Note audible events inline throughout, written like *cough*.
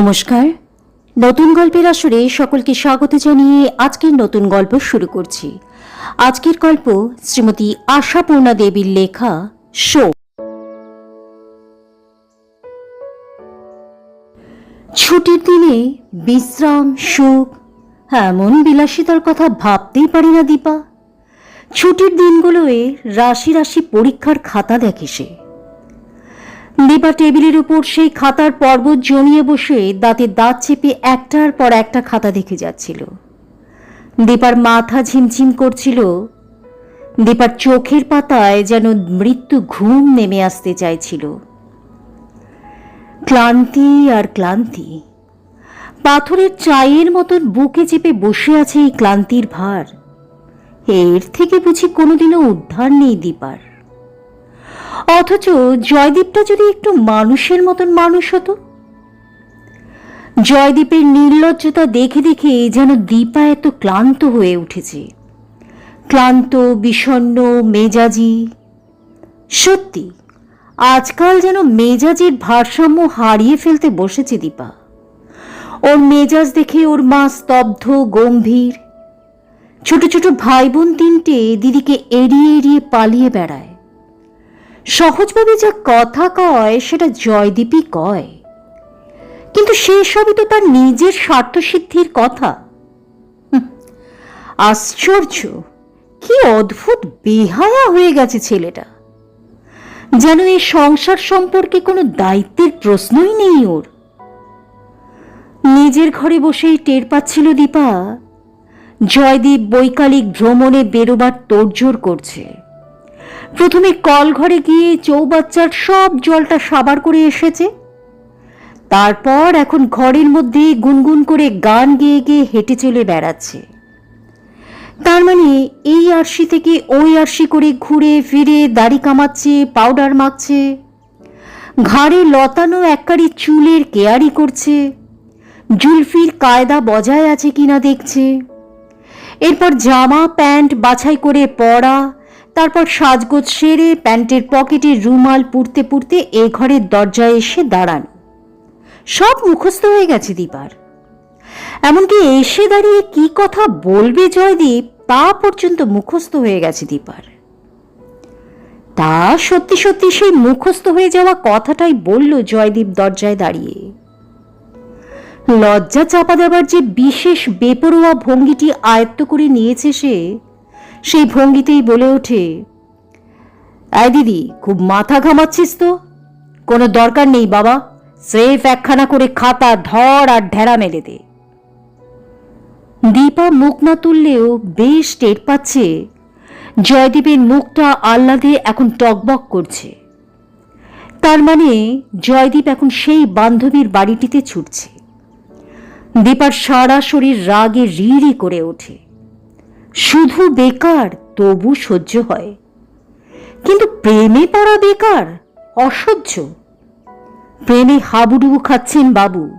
নমস্কার। নতুন গল্পের আসরে সকলকে স্বাগত জানিয়ে আজকের নতুন গল্প শুরু করছি। আজকের গল্প শ্রীমতী আশাপূর্ণা দেবীর লেখা শো। ছুটির দিনে বিশ্রাম, সুখ এমন বিলাসিতার কথা ভাবতেই পারি না দীপা। ছুটির দিনগুলোয় রাশি রাশি পরীক্ষার খাতা দেখে সে। দীপা টেবিলের উপর সেই খাতার পর্বত জমিয়ে বসে দাঁতে দাঁত চেপে একটার পর একটা খাতা দেখে যাচ্ছিল। দীপার মাথা ঝিমঝিম করছিল। দীপার চোখের পাতায় যেন মৃত্যু ঘুম নেমে আসতে চাইছিল। ক্লান্তি আর ক্লান্তি। পাথরের চায়ের মতন বুকে চেপে বসে আছে এই ক্লান্তির ভার। এর থেকে বুঝি কোনোদিনও উদ্ধার নেই দীপার। অথচ জয়দীপটা যদি একটু মানুষের মতন মানুষ হতো? জয়দীপের নির্লজ্জতা দেখে দেখে যেন দীপা এত ক্লান্ত হয়ে উঠেছে। ক্লান্ত, বিষণ্ণ, মেজাজি। সত্যি, আজকাল যেন মেজাজের ভারসাম্য হারিয়ে ফেলতে বসেছে দীপা। ওর মেজাজ দেখে ওর মা স্তব্ধ, গম্ভীর। ছোট ছোট ভাই বোন তিনটে দিদিকে এড়িয়ে এড়িয়ে পালিয়ে বেড়ায়। সহজভাবে যা কথা কয়, সেটা জয়দীপই কয়। কিন্তু সেসবই তো তার নিজের স্বার্থসিদ্ধির কথা। আশ্চর্য, কি অদ্ভুত বেহায়া হয়ে গেছে ছেলেটা। যেন এই সংসার সম্পর্কে কোনো দায়িত্বের প্রশ্নই নেই ওর। নিজের ঘরে বসেই টের পাচ্ছিল দীপা, জয়দীপ বৈকালিক ভ্রমণে বেরোবার তোড়জোড় করছে। প্রথমে কল ঘরে গিয়ে চৌবাচ্চার সব জলটা সাবার করে এসেছে। তারপর এখন ঘরের মধ্যে গুনগুন করে গান গেয়ে গেয়ে হেঁটে চলে বেড়াচ্ছে। তার মানে এই আরশি থেকে ওই আরশি করে ঘুরে ফিরে দাড়ি কামাচ্ছে, পাউডার মাখছে। ঘাড়ে লতানো এককারি চুলের কেয়ারি করছে। জুলফির কায়দা বজায় আছে কিনা দেখছে। এরপর জামা, প্যান্ট বাছাই করে পরা তারপর সাজগোজ সেরে প্যান্টের পকেটে রুমাল পুড়তে পুড়তে এ ঘরের দরজায় এসে দাঁড়ান। সব মুখস্থ হয়ে গেছে দীপার। এমনকি এসে দাঁড়িয়ে কি কথা বলবে জয়দীপ, তা পর্যন্ত মুখস্থ হয়ে গেছে দীপার। তা সত্যি সত্যি সেই মুখস্থ হয়ে যাওয়া কথাটাই বলল জয়দীপ দরজায় দাঁড়িয়ে। লজ্জা চাপা দেবার যে বিশেষ বেপরোয়া ভঙ্গিটি আয়ত্ত করে নিয়েছে সে সেই ভঙ্গিতেই বলে ওঠে আয় দিদি, খুব মাথা ঘামাচ্ছিস তো। কোনো দরকার নেই বাবা সেফ একখানা করে খাতা, ধর আর ঢেড়া মেলে দে দীপা মুখ না তুললেও বেশ টের পাচ্ছে, জয়দীপের মুখটা আহ্লাদে এখন টকবক করছে। তার মানে জয়দীপ এখন সেই বান্ধবীর বাড়িটিতে ছুটছে। দীপার সারা শরীর রাগে রিড়ি করে ওঠে। শুধু বেকার তবু সহ্য হয়। কিন্তু প্রেমে পড়া বেকার অসহ্য। প্রেমে হাবুডুবু খাচ্ছেন বাবু।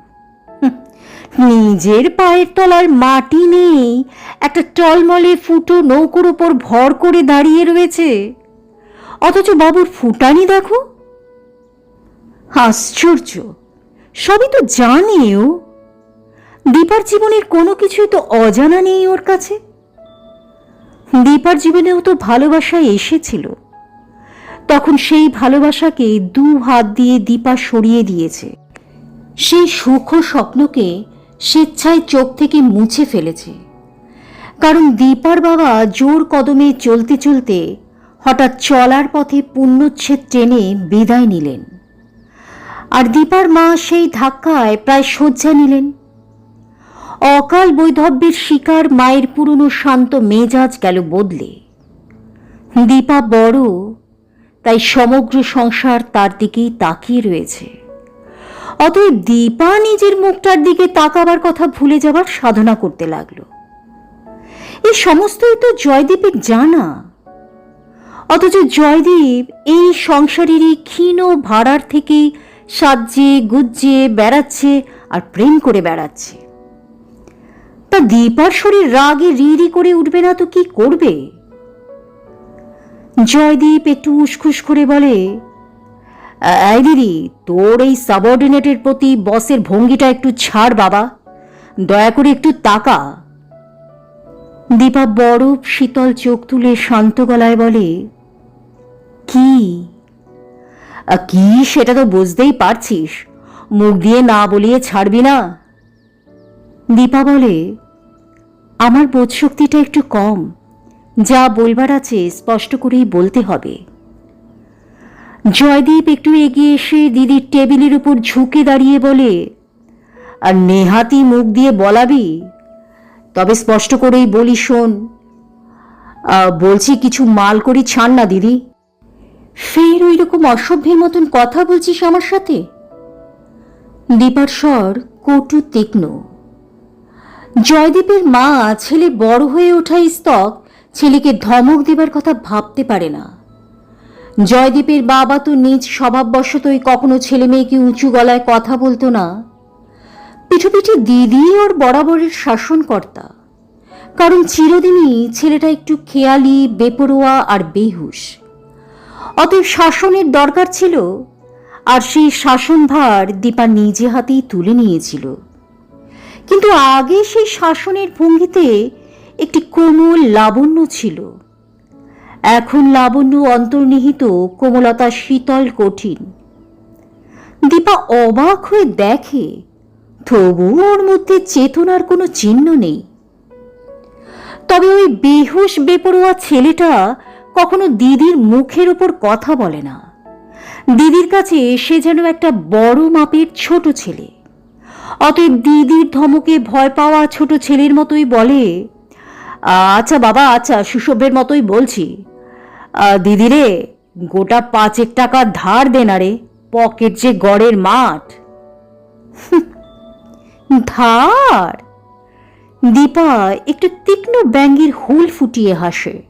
নিজের পায়ের তলার মাটি নেই, একটা টলমলে ফুটো নৌকোর ওপর ভর করে দাঁড়িয়ে রয়েছে। অথচ বাবুর ফুটানি দেখো। আশ্চর্য, সবই তো জানে ও। দীপার জীবনের কোনো কিছুই তো অজানা নেই ওর কাছে। দীপার জীবনেও তো ভালোবাসা এসেছিল। তখন সেই ভালোবাসাকে দু হাত দিয়ে দীপা সরিয়ে দিয়েছে। সেই সুখ স্বপ্নকে স্বেচ্ছায় চোখ থেকে মুছে ফেলেছে। কারণ দীপার বাবা জোর কদমে চলতে চলতে হঠাৎ চলার পথে পুণ্যচ্ছেদ টেনে বিদায় নিলেন। আর দীপার মা সেই ধাক্কায় প্রায় শয্যা নিলেন। অকাল বৈধব্যের শিকার মায়ের পুরনো শান্ত মেজাজ গেল বদলে। দীপা বড়, তাই সমগ্র সংসার তার দিকেই তাকিয়ে রয়েছে। অতএব দীপা নিজের মুখটার দিকে তাকাবার কথা ভুলে যাবার সাধনা করতে লাগল। এই সমস্তই তো জয়দীপের জানা। অথচ জয়দীপ এই সংসারেরই ক্ষীণ ভাড়ার থেকে সাজ্জে গুজ্জে বেড়াচ্ছে আর প্রেম করে বেড়াচ্ছে। তা দীপার শরীর রাগে রিরি করে উঠবে না তো কি করবে? জয়দীপ একটু উসখুস করে বলে দিদি, তোর এই সাবঅর্ডিনেটের প্রতি বসের ভঙ্গিটা একটু ছাড় বাবা, দয়া করে একটু তাকা। দীপা বরফ শীতল চোখ তুলে শান্ত গলায় বলে, কি? কি সেটা তো বুঝতেই পারছিস, মুখ দিয়ে না বলিয়ে ছাড়বি না? দীপা বলে, আমার বোধশক্তিটা একটু কম। যা বলবার আছে স্পষ্ট করেই বলতে হবে। জয়দীপ একটু এগিয়ে এসে দিদির টেবিলের উপর ঝুঁকে দাঁড়িয়ে বলে, আর নেহাতি মুখ দিয়ে বলাবি? তবে স্পষ্ট করেই বলি, শোন বলছি কিছু মাল করি ছাড় না দিদি। ফের ওই রকম অসভ্যের মতন কথা বলছিস আমার সাথে? দীপার স্বর কটু তীক্ষ্ণ। জয়দীপের মা ছেলে বড় হয়ে ওঠা স্তক ছেলেকে ধমক দেবার কথা ভাবতে পারে না। জয়দীপের বাবা তো নিজ স্বভাববশতই কখনো ছেলে মেয়েকে উঁচু গলায় কথা বলতো না। পিঠোপিঠি দিদি ওর বরাবরের শাসনকর্তা। কারণ চিরদিনই ছেলেটা একটু খেয়ালি, বেপরোয়া আর বেহুশ। অতএব শাসনের দরকার ছিল আর সেই শাসনভার দীপা নিজে হাতেই তুলে নিয়েছিল। কিন্তু আগে সেই শাসনের ভঙ্গিতে একটি কোমল লাবণ্য ছিল। এখন লাবণ্য অন্তর্নিহিত কোমলতা শীতল কঠিন। দীপা অবাক হয়ে দেখে তবু ওর মধ্যে চেতনার কোনো চিহ্ন নেই। তবে ওই বেহুশ, বেপরোয়া ছেলেটা কখনো দিদির মুখের ওপর কথা বলে না। দিদির কাছে সে যেন একটা বড় মাপের ছোট ছেলে। অতএব দিদির ধমকে ভয় পাওয়া ছোট ছেলের মতোই বলে। আচ্ছা বাবা আচ্ছা সুসভ্যের মতোই বলছি। আহ, দিদি রে গোটা পাঁচেক টাকা ধার দে না রে পকেট যে গড়ের মাঠ। ধার? দীপা একটু তীক্ষ্ণ ব্যাঙ্গির হুল ফুটিয়ে হাসে।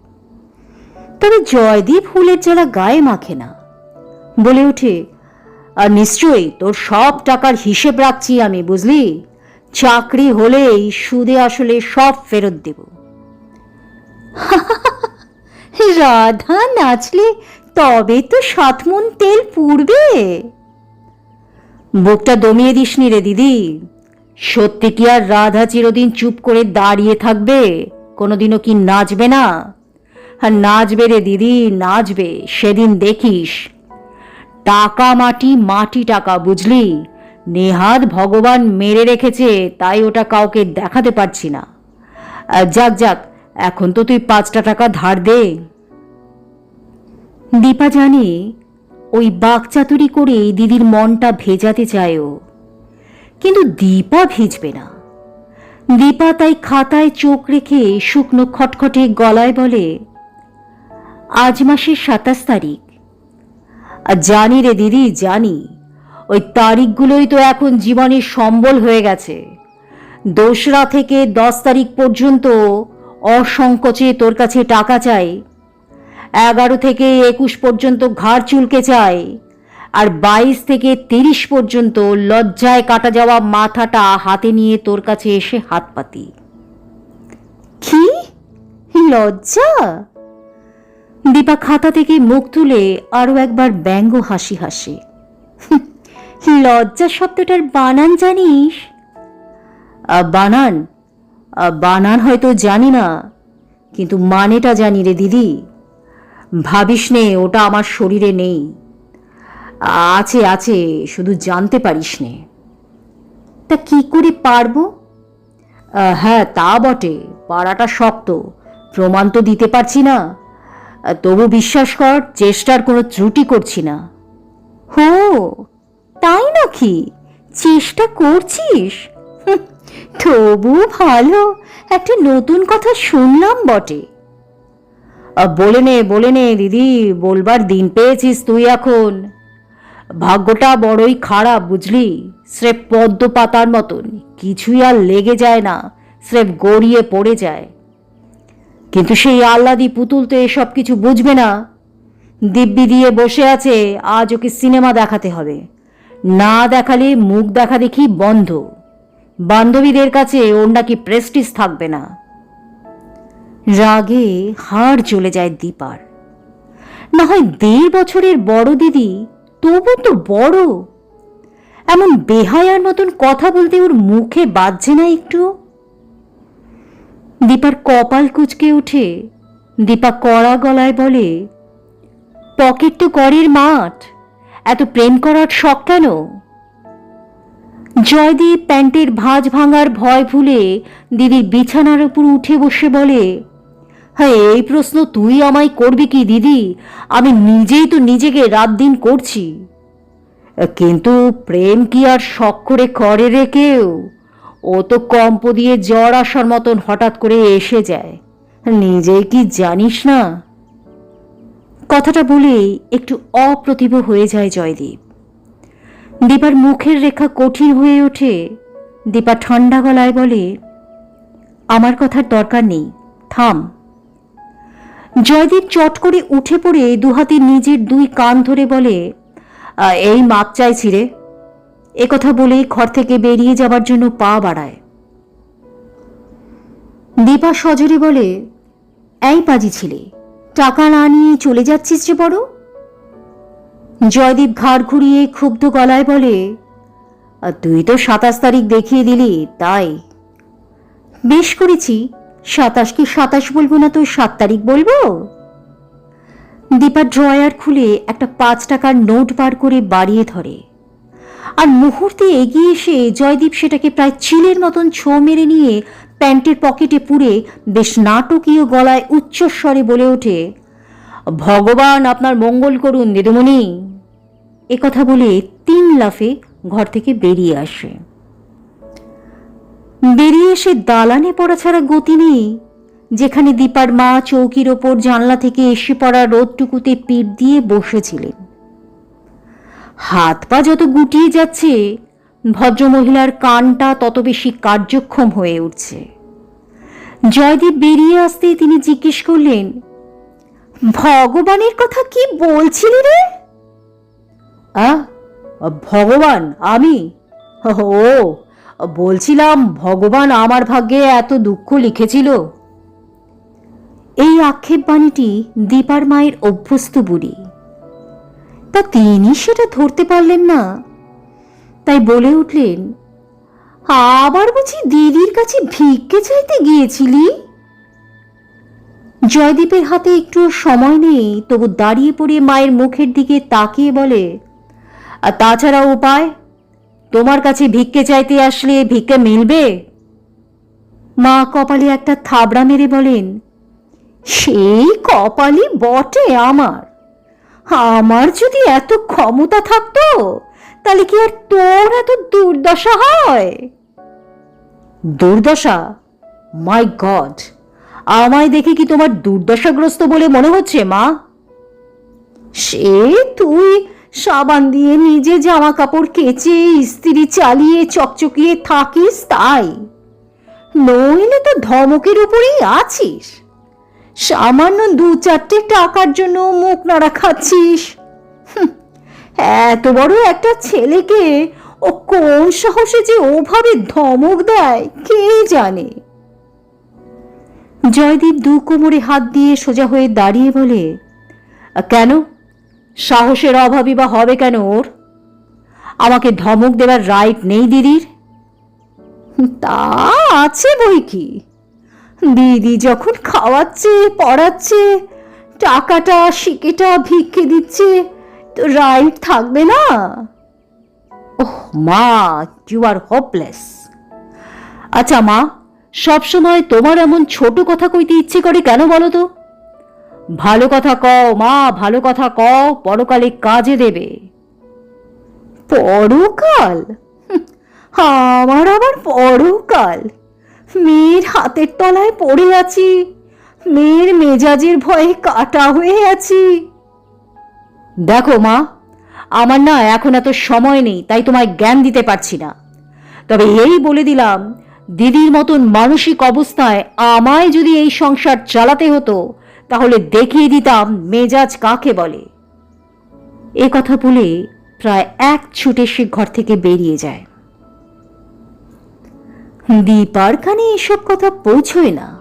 তবে জয়দীপ হুলের জ্বালা গায়ে মাখে না। বলে ওঠে আর নিশ্চয়ই তোর সব টাকার হিসেব রাখছি আমি বুঝলি? চাকরি হলেই সুদে আসলে সব ফেরত দেব। *laughs* রাধা নাচলে তবে তো সাতমন তেল পুড়বে। বুকটা দমিয়ে দিসনি রে দিদি। সত্যি কি আর রাধা চিরদিন চুপ করে দাঁড়িয়ে থাকবে? কোনোদিনও কি নাচবে না? আর নাচবে রে দিদি নাচবে সেদিন দেখিস। টাকা মাটি মাটি টাকা, বুঝলি? নেহাত ভগবান মেরে রেখেছে, তাই ওটা কাউকে দেখাতে পারছি না। যাক যাক, এখন তো তুই পাঁচটা টাকা ধার দে। দীপা জানে, ওই বাকচাতুরি করে দিদির মনটা ভেজাতে চায় ও। কিন্তু দীপা ভিজবে না। দীপা তাই খাতায় চোখ রেখে শুকনো খটখটে গলায় বলে, আজ মাসের সাতাশ তারিখ আর জানি রে দিদি, জানি। ওই তারিখগুলোই তো এখন জীবনের সম্বল হয়ে গেছে। দোসরা থেকে দশ তারিখ পর্যন্ত অসংকোচে তোর কাছে টাকা চাই। এগারো থেকে একুশ পর্যন্ত ঘাড় চুলকে চাই। আর বাইশ থেকে তিরিশ পর্যন্ত লজ্জায় কাটা যাওয়া মাথাটা হাতে নিয়ে তোর কাছে এসে হাত পাতি। কি? লজ্জা? দীপা খাতা থেকে মুখ তুলে আরও একবার ব্যঙ্গ হাসি হাসে। লজ্জা শব্দটার বানান জানিস? বানান? বানান হয়তো জানি না, কিন্তু মানেটা জানি রে দিদি। ভাবিস নে, ওটা আমার শরীরে নেই। আছে আছে, শুধু জানতে পারিস নে। তা কি করে পারব? হ্যাঁ তা বটে, পাড়াটা শক্ত, প্রমাণ তো দিতে পারছি না। তবু বিশ্বাস কর চেষ্টার কোনো ত্রুটি করছি না। হো তাই নাকি? চেষ্টা করছিস? তবু ভালো একটা নতুন কথা শুনলাম বটে। বলে নে বলে নে দিদি বলবার দিন পেয়েছিস তুই এখন। ভাগ্যটা বড়ই খারাপ বুঝলি? স্রেফ পদ্ম পাতার মতন কিছুই আর লেগে যায় না স্রেফ গড়িয়ে পড়ে যায়। কিন্তু সেই আহ্লাদি পুতুল তো এসব কিছু বুঝবে না। দিব্যি দিয়ে বসে আছে, আজ ওকে সিনেমা দেখাতে হবে। না দেখালে মুখ দেখা দেখি বন্ধ। বান্ধবীদের কাছে ওর নাকি প্রেস্টিজ থাকবে না। রাগে হাড় চলে যায় দীপার। না হয় দেড় বছরের বড় দিদি, তবু তো বড়। এমন বেহায়ার মতন কথা বলতে ওর মুখে বাজছে না একটু দীপার কপাল কুচকে উঠে দীপা কড়া গলায় বলে, পকেট তো করের মাঠ। এত প্রেম করার শখ কেন? জয়দীপ প্যান্টের ভাঁজ ভাঙার ভয় ভুলে দিদির বিছানার উপর উঠে বসে বলে হ্যাঁ এই প্রশ্ন তুই আমায় করবি কি দিদি? আমি নিজেই তো নিজেকে রাত দিন করছি। কিন্তু প্রেম কি আর শখ করে করে রে কেউ? ও তো কম্প দিয়ে জ্বর আসার মতন হঠাৎ করে এসে যায়। নিজেই কি জানিস না? কথাটা বলে একটু অপ্রতিভ হয়ে যায় জয়দীপ। দীপার মুখের রেখা কঠিন হয়ে ওঠে। দীপা ঠান্ডা গলায় বলে, আমার কথার দরকার নেই, থাম। জয়দীপ চট করে উঠে পড়ে দুহাতে নিজের দুই কান ধরে বলে এই মাপ চাইছি রে। এ কথা বলেই ঘর থেকে বেরিয়ে যাবার জন্য পা বাড়ায়। দীপা সজরে বলে, এই পাজি ছিলে, টাকা না নিয়ে চলে যাচ্ছিস যে বড়? জয়দীপ ঘাড় ঘুরিয়ে ক্ষুব্ধ গলায় বলে "আর তুই তো সাতাশ তারিখ দেখিয়ে দিলি, তাই? বেশ করেছি সাতাশ কি সাতাশ বলব না তো সাত তারিখ বলব? দীপা ড্রয়ার খুলে একটা পাঁচ টাকার নোট বার করে বাড়িয়ে ধরে। আর মুহূর্তে এগিয়ে এসে জয়দীপ সেটাকে প্রায় চিলের মতন ছো মেরে নিয়ে প্যান্টের পকেটে পুরে বেশ নাটকীয় গলায় উচ্চস্বরে বলে ওঠে, ভগবান আপনার মঙ্গল করুন, দিদিমণি। কথা বলে তিন লাফে ঘর থেকে বেরিয়ে আসে। বেরিয়ে এসে দালানে পড়া ছাড়া গতি নেই, যেখানে দীপার মা চৌকির ওপর জানলা থেকে এসে পড়া রোদটুকুতে পিঠ দিয়ে বসেছিলেন। হাত পা যত গুটিয়ে যাচ্ছে, ভদ্রমহিলার কানটা তত বেশি কার্যক্ষম হয়ে উঠছে। জয়দীপ বেরিয়ে আসতেই তিনি জিজ্ঞেস করলেন, ভগবানের কথা কি বলছিলি রে? আ, ভগবান, আমি? ও, বলছিলাম ভগবান আমার ভাগ্যে এত দুঃখ লিখেছিল। এই আক্ষেপ বাণীটি দীপার মায়ের অভ্যস্ত বুড়ি তা তিনি সেটা ধরতে পারলেন না। তাই বলে উঠলেন, আবার বুঝি দিদির কাছে ভিক্ষে চাইতে গিয়েছিলি? জয়দীপের হাতে একটু সময় নেই, তবু দাঁড়িয়ে পড়ে মায়ের মুখের দিকে তাকিয়ে বলে, আর তাছাড়া উপায়? তোমার কাছে ভিক্ষে চাইতে আসলে ভিক্ষে মিলবে? মা কপালে একটা থাবড়া মেরে বলেন, সেই কপালই বটে আমার। আমার যদি এত ক্ষমতা থাকতো, তাহলে কি আর তোর এত দুর্দশা হয়? দুর্দশা? মাই গড আমায় দেখে কি তোমার দুর্দশাগ্রস্ত বলে মনে হচ্ছে, মা? সে তুই সাবান দিয়ে নিজে জামা কাপড় কেচে, ইস্ত্রি চালিয়ে, চকচকিয়ে থাকিস তাই? নইলে তো ধমকের উপরেই আছিস। সামান্য দু চারটে টাকার জন্য মুখ নাড়া খাচ্ছিস। এত বড় একটা ছেলেকে ও কোন সাহসে যে ওভাবে ধমক দেয়, কে জানে? জয়দীপ দু কোমরে হাত দিয়ে সোজা হয়ে দাঁড়িয়ে বলে, কেন? সাহসের অভাবই বা হবে কেন ওর? আমাকে ধমক দেবার রাইট নেই দিদির? তা আছে বই কি? দিদি যখন খাওয়াচ্ছে, পড়াচ্ছে, টাকাটা, শিকেটা, ভিক্ষে দিচ্ছে, তো রাইট থাকবে না? ওহ, মা ইউ আর হোপলেস আচ্ছা মা সবসময় তোমার এমন ছোট কথা কইতে ইচ্ছে করে কেন বলো তো? ভালো কথা কও, মা, ভালো কথা কও, পরকালে কাজে দেবে। পরকাল? আমার আবার পরকাল। মেয়ের হাতের তলায় পড়ে আছি। মেয়ের মেজাজের ভয়ে কাটা হয়ে আছি। দেখো মা, আমার না এখন এত সময় নেই, তাই তোমায় জ্ঞান দিতে পারছি না। তবে এই বলে দিলাম, দিদির মতন মানসিক অবস্থায় আমায় যদি এই সংসার চালাতে হতো, তাহলে দেখিয়ে দিতাম মেজাজ কাকে বলে। এ কথা বলে প্রায় এক ছুটে সে ঘর থেকে বেরিয়ে যায়। দীপার কানে এসব কথা পৌঁছয় না।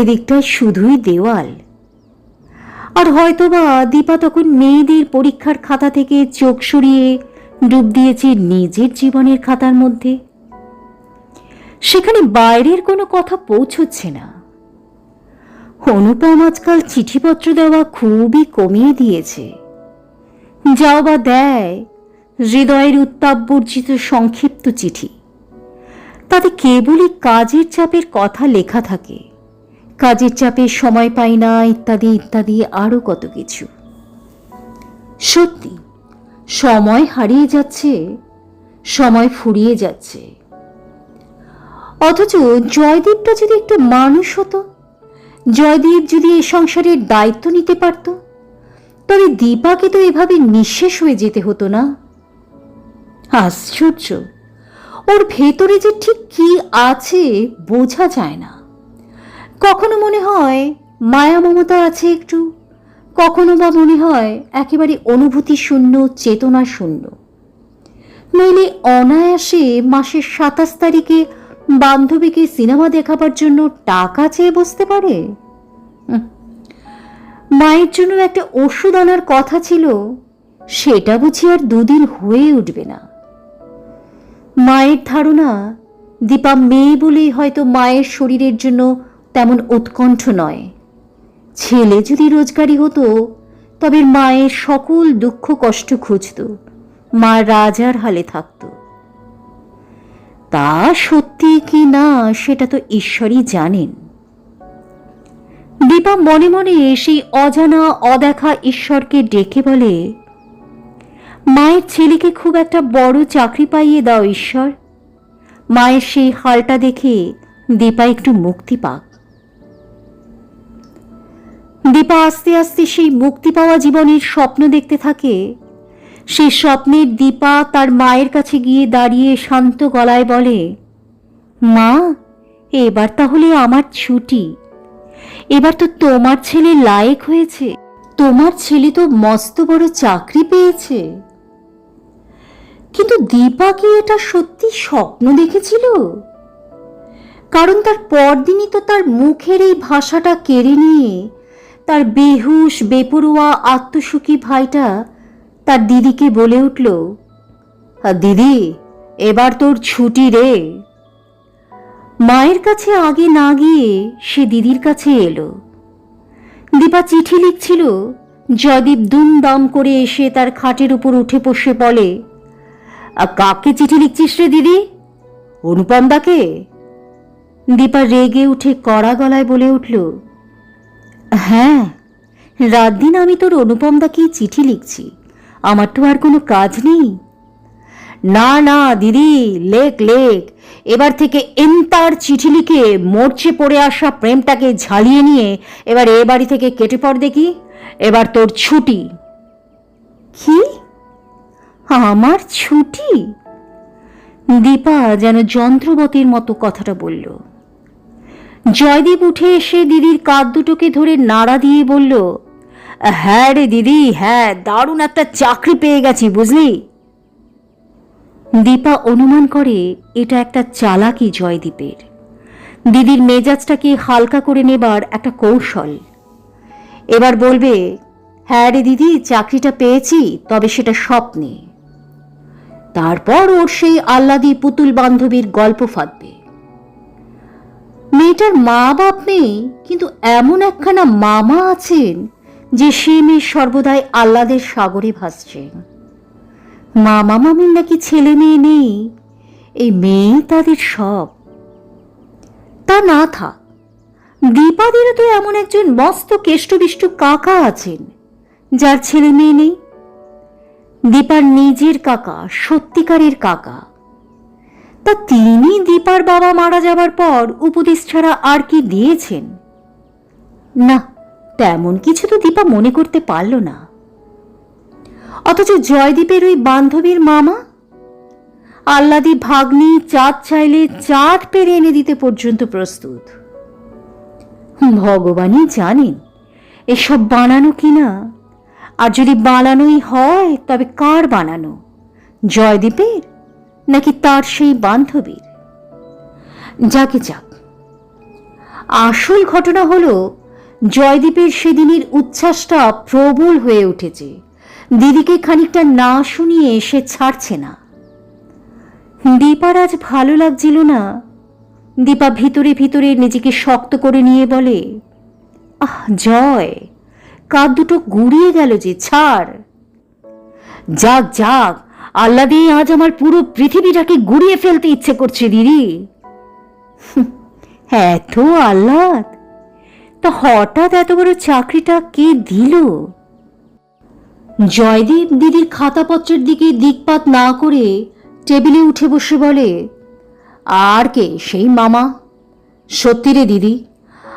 এদিকটায় শুধুই দেওয়াল। আর হয়তোবা দীপা তখন মেয়েদের পরীক্ষার খাতা থেকে চোখ সরিয়ে ডুব দিয়েছে নিজের জীবনের খাতার মধ্যে। সেখানে বাইরের কোনো কথা পৌঁছচ্ছে না। অনুপম আজকাল চিঠিপত্র দেওয়া খুবই কমিয়ে দিয়েছে। যাও বা দেয়, হৃদয়ের উত্তাপ বর্জিত সংক্ষিপ্ত চিঠি। তাতে কেবলই কাজের চাপের কথা লেখা থাকে। কাজের চাপে সময় পাই না, ইত্যাদি ইত্যাদি আরও কত কিছু। সত্যি, সময় হারিয়ে যাচ্ছে, সময় ফুরিয়ে যাচ্ছে। অথচ জয়দীপটা যদি একটু মানুষ হতো, জয়দীপ যদি এ সংসারের দায়িত্ব নিতে পারত, তবে দীপাকে তো এভাবে নিঃশেষ হয়ে যেতে হতো না। আশ্চর্য! ওর ভেতরে যে ঠিক কি আছে বোঝা যায় না। কখনো মনে হয় মায়া মমতা আছে একটু, কখনো বা মনে হয় একেবারে অনুভূতি শূন্য চেতনা শূন্য নইলে অনায়াসে মাসের সাতাশ তারিখে বান্ধবীকে সিনেমা দেখাবার জন্য টাকা চেয়ে বসতে পারে? মায়ের জন্য একটা ওষুধ আনার কথা ছিল, সেটা বুঝি আর দুদিন হয়ে উঠবে না। মায়ের ধারণা, দীপা মেয়ে বলেই হয়তো মায়ের শরীরের জন্য তেমন উৎকণ্ঠ নয়। ছেলে যদি রোজগারি হতো, তবে মায়ের সকল দুঃখ কষ্ট খুঁজত, মা রাজার হালে থাকত। তা সত্যি কি না, সেটা তো ঈশ্বরই জানেন। দীপা মনে মনে সেই অজানা, অদেখা ঈশ্বরকে ডেকে বলে মায়ের ছেলেকে খুব একটা বড় চাকরি পাইয়ে দাও, ঈশ্বর। মায়ের সেই হালটা দেখে দীপা একটু মুক্তি পাক। দীপা আস্তে আস্তে সেই মুক্তি পাওয়া জীবনের স্বপ্ন দেখতে থাকে। সেই স্বপ্নের দীপা তার মায়ের কাছে গিয়ে দাঁড়িয়ে শান্ত গলায় বলে, মা, এবার তাহলে আমার ছুটি। এবার তো তোমার ছেলে লায়েক হয়েছে। তোমার ছেলে তো মস্ত বড় চাকরি পেয়েছে। কিন্তু দীপা কি এটা সত্যি স্বপ্ন দেখেছিল? কারণ তার পরদিনই তো তার মুখের এই ভাষাটা কেড়ে নিয়ে তার বেহুশ বেপরোয়া আত্মসুখী ভাইটা তার দিদিকে বলে উঠল "আ, দিদি এবার তোর ছুটি রে। মায়ের কাছে আগে না গিয়ে সে দিদির কাছে এলো। দীপা চিঠি লিখছিল জয়দীপ দুমদাম করে এসে তার খাটের উপর উঠে বসে বলে "আ, কাকে চিঠি লিখছিস রে দিদি? অনুপম দাকে? দীপা রেগে উঠে কড়া গলায় বলে উঠল হ্যাঁ রাত দিন আমি তোর অনুপম দাকেই চিঠি লিখছি, আমার তো আর কোনো কাজ নেই। না না, দিদি, লেখ লেখ, এবার থেকে এন্তার চিঠি লিখে মরচে পড়ে আসা প্রেমটাকে ঝালিয়ে নিয়ে এবার এ বাড়ি থেকে কেটে পড় দেখি, এবার তোর ছুটি। কি? আমার ছুটি? দীপা যেন যন্ত্রবতীর মতো কথাটা বলল। জয়দীপ উঠে এসে দিদির কাঁধ দুটোকে ধরে নাড়া দিয়ে বলল হ্যাঁ রে দিদি হ্যাঁ দারুণ একটা চাকরি পেয়ে গেছি, বুঝলি? দীপা অনুমান করে, এটা একটা চালাকি জয়দীপের। দিদির মেজাজটাকে হালকা করে নেবার একটা কৌশল। এবার বলবে হ্যাঁ রে দিদি, চাকরিটা পেয়েছি, তবে সেটা স্বপ্নে। তারপর ওর সেই আহ্লাদি পুতুল বান্ধবীর গল্প ফাঁদবে। মেয়েটার মা বাপ নেই, কিন্তু এমন একখানা মামা আছেন, যে সে মেয়ে সর্বদাই আহ্লাদের সাগরে ভাসছেন মামা মামির নাকি ছেলে মেয়ে নেই, এই মেয়েই তাদের সব। তা না থাক, দীপাদেরও তো এমন একজন মস্ত কেষ্টবিষ্ট কাকা আছেন, যার ছেলে মেয়ে নেই। দীপার নিজের কাকা, সত্যিকারের কাকা। তা তিনি দীপার বাবা মারা যাবার পর উপদেশ ছাড়া আর কি দিয়েছেন? না, তেমন কিছু তো দীপা মনে করতে পারল না। অথচ জয়দীপের ওই বান্ধবীর মামা? আল্লাদি ভাগ্নি চাঁদ চাইলে চাঁদ পেরে এনে দিতে পর্যন্ত প্রস্তুত। ভগবানই জানেন, এসব বানানো কিনা আর যদি বানানোই হয়, তবে কার বানানো? জয়দীপের? নাকি তার সেই বান্ধবীর? যাকে যাক। আসল ঘটনা হলো, জয়দীপের সেদিনের উচ্ছ্বাসটা প্রবল হয়ে উঠেছে। দিদিকে খানিকটা না শুনিয়ে সে ছাড়ছে না। দীপার আজ ভালো লাগছিল না। দীপা ভিতরে ভিতরে নিজেকে শক্ত করে নিয়ে বলে, আহ, জয়। কাঁধ দুটো গুড়িয়ে গেল যে, ছাড়। যাক যাক, আল্লা দিয়ে আজ আমার পুরো পৃথিবীটাকে গুড়িয়ে ফেলতে ইচ্ছে করছে, দিদি। *laughs* এত আহ্লাদ। তা হঠাৎ এত বড় চাকরিটা কে দিল? জয়দীপ দিদির খাতাপত্রের দিকে দিকপাত না করে টেবিলে উঠে বসে বলে, আর কে? সেই মামা? সত্যি রে দিদি।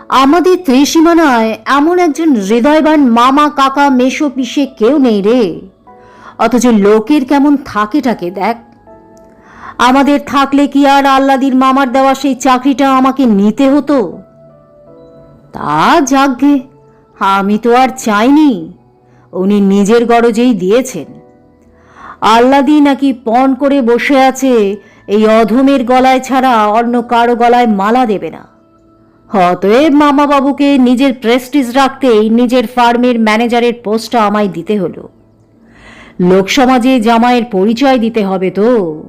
আমাদের ত্রিসীমানায় এমন একজন হৃদয়বান মামা কাকা মেশো পিসে কেউ নেই রে। অথচ লোকের কেমন থাকে টাকে দেখ। আমাদের থাকলে কি আর আল্লাদির মামার দেওয়া সেই চাকরিটা আমাকে নিতে হতো? তা যাকগে আমি তো আর চাইনি। উনি নিজের গরজেই দিয়েছেন। আল্লাদি নাকি পণ করে বসে আছে এই অধমের গলায় ছাড়া অন্য কারও গলায় মালা দেবে না। অতএব মামা বাবুকে নিজের প্রেস্টিজ রাখতেই নিজের ফার্মের ম্যানেজারের পোস্টটা আমায় দিতে হলো। লোকসমাজে জামাইয়ের পরিচয় দিতে হবে তো।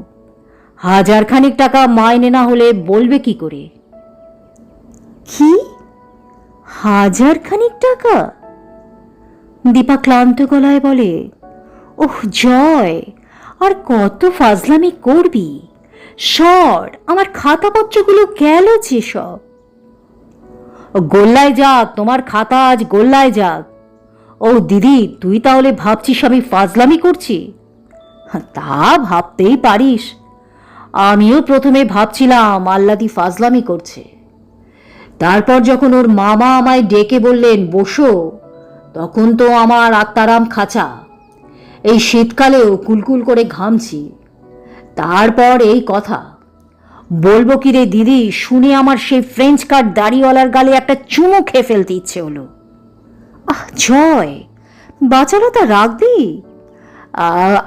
হাজার খানিক টাকা মাইনে না হলে বলবে কি করে? কি? হাজার খানিক টাকা? দীপা ক্লান্ত গলায় বলে, ওহ, জয়! আর কত ফাজলামি করবি? সর, আমার খাতাপত্রগুলো গেল যে সব। গোল্লায় যাক, তোমার খাতা আজ গোল্লায় যাক। ও দিদি, তুই তাহলে ভাবছিস আমি ফাজলামি করছি? তা ভাবতেই পারিস। আমিও প্রথমে ভাবছিলাম আল্লাদি ফাজলামি করছে। তারপর যখন ওর মামা আমায় ডেকে বললেন, বসো। তখন তো আমার আত্মারাম খাঁচা। এই শীতকালেও কুলকুল করে ঘামছি। তারপর এই কথা। বলব কি রে দিদি, শুনে আমার সেই ফ্রেঞ্চ কাট দাড়িওয়ালার গালে একটা চুমু খেয়ে ফেলতে ইচ্ছে হলো। আহ, জয়, বাঁচালো তা রাখবি?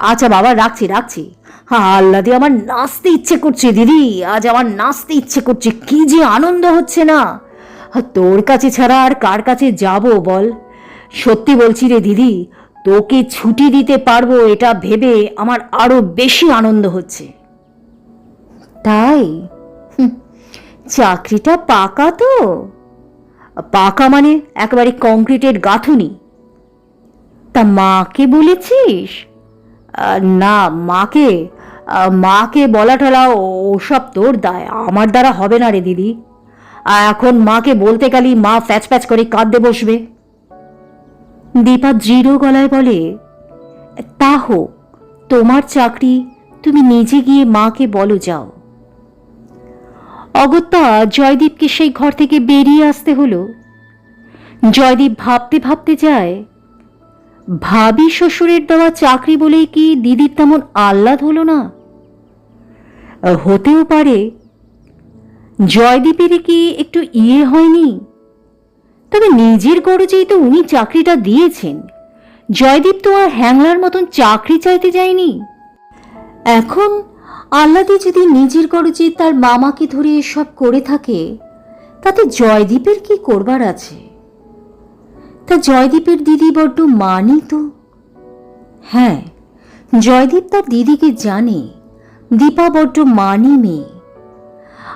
আচ্ছা বাবা, রাখছি রাখছি। আল্লাহ দিয়ে আমার নাচতে ইচ্ছে করছে দিদি, আজ আমার নাচতে ইচ্ছে করছে, কি যে আনন্দ হচ্ছে না। তোর কাছে ছাড়া আর কার কাছে যাব বল? সত্যি বলছি রে দিদি, তোকে ছুটি দিতে পারব এটা ভেবে আমার আরও বেশি আনন্দ হচ্ছে। তাই? চাকরিটা পাকা তো। পাকা মানে একেবারে কংক্রিটের গাঁথুনি। তা মাকে বলেছিস? না, মাকে মাকে বলা টলা ওসব তোর দায়, আমার দ্বারা হবে না রে দিদি। এখন মাকে বলতে গেলেই মা ফ্যাচ ফ্যাচ করে কাঁদতে বসবে। দীপা দৃঢ় গলায় বলে, তা হোক, তোমার চাকরি তুমি নিজে গিয়ে মাকে বলো যাও। অগত্যা জয়দীপকে সেই ঘর থেকে বেরিয়ে আসতে হলো। জয়দীপ ভাবতে ভাবতে যায়, ভাবি শ্বশুরের দেওয়া চাকরি বলেই কি দিদির তেমন আহ্লাদ হলো না? হতেও পারে। জয়দীপের কি একটু ইয়ে হয়নি? তবে নিজের গরজেই তো উনি চাকরিটা দিয়েছেন। জয়দীপ তো আর হ্যাংলার মতন চাকরি চাইতে যায়নি। এখন আল্লাদি যদি নিজের গরজে তার মামাকে ধরে এসব করে থাকে, তাতে জয়দীপের কি করবার আছে? তা জয়দীপের দিদি বড্ড মানি তো হ্যাঁ জয়দীপ তার দিদিকে জানে, দীপা বড্ড মানি মেয়ে।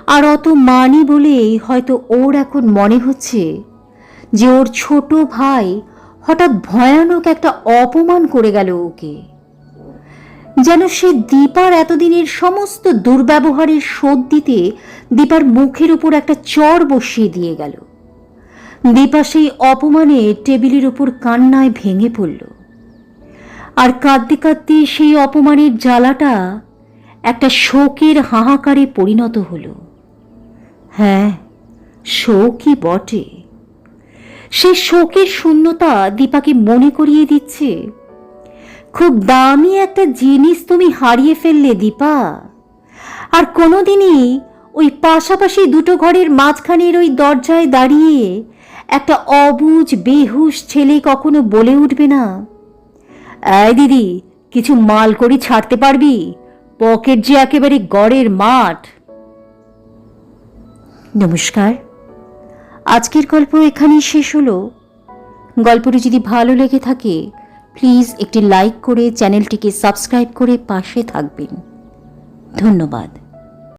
আর অত মানি বলেই হয়তো ওর এখন মনে হচ্ছে যে ওর ছোট ভাই হঠাৎ ভয়ানক একটা অপমান করে গেল ওকে। যেন সে দীপার এতদিনের সমস্ত দুর্ব্যবহারের শোধ দিতে দীপার মুখের উপর একটা চর বসিয়ে দিয়ে গেল। দীপা সেই অপমানে টেবিলের উপর কান্নায় ভেঙে পড়ল। আর কাঁদতে কাঁদতে সেই অপমানের জ্বালাটা একটা শোকের হাহাকারে পরিণত হল। হ্যাঁ শোকই বটে। সেই শোকের শূন্যতা দীপাকে মনে করিয়ে দিচ্ছে খুব দামি একটা জিনিস তুমি হারিয়ে ফেললে, দীপা। আর কোনোদিনই ওই পাশাপাশি দুটো ঘরের মাঝখানের ওই দরজায় দাঁড়িয়ে একটা অবুজ, বেহুশ ছেলে কখনো বলে উঠবে না। এই দিদি, কিছু মাল করি ছাড়তে পারবি? পকেট যে একেবারে গড়ের মাঠ। নমস্কার। আজকের গল্প এখানেই শেষ হলো। গল্পটি যদি ভালো লেগে থাকে প্লিজ একটি লাইক করে চ্যানেলটিকে সাবস্ক্রাইব করে পাশে থাকবেন। ধন্যবাদ।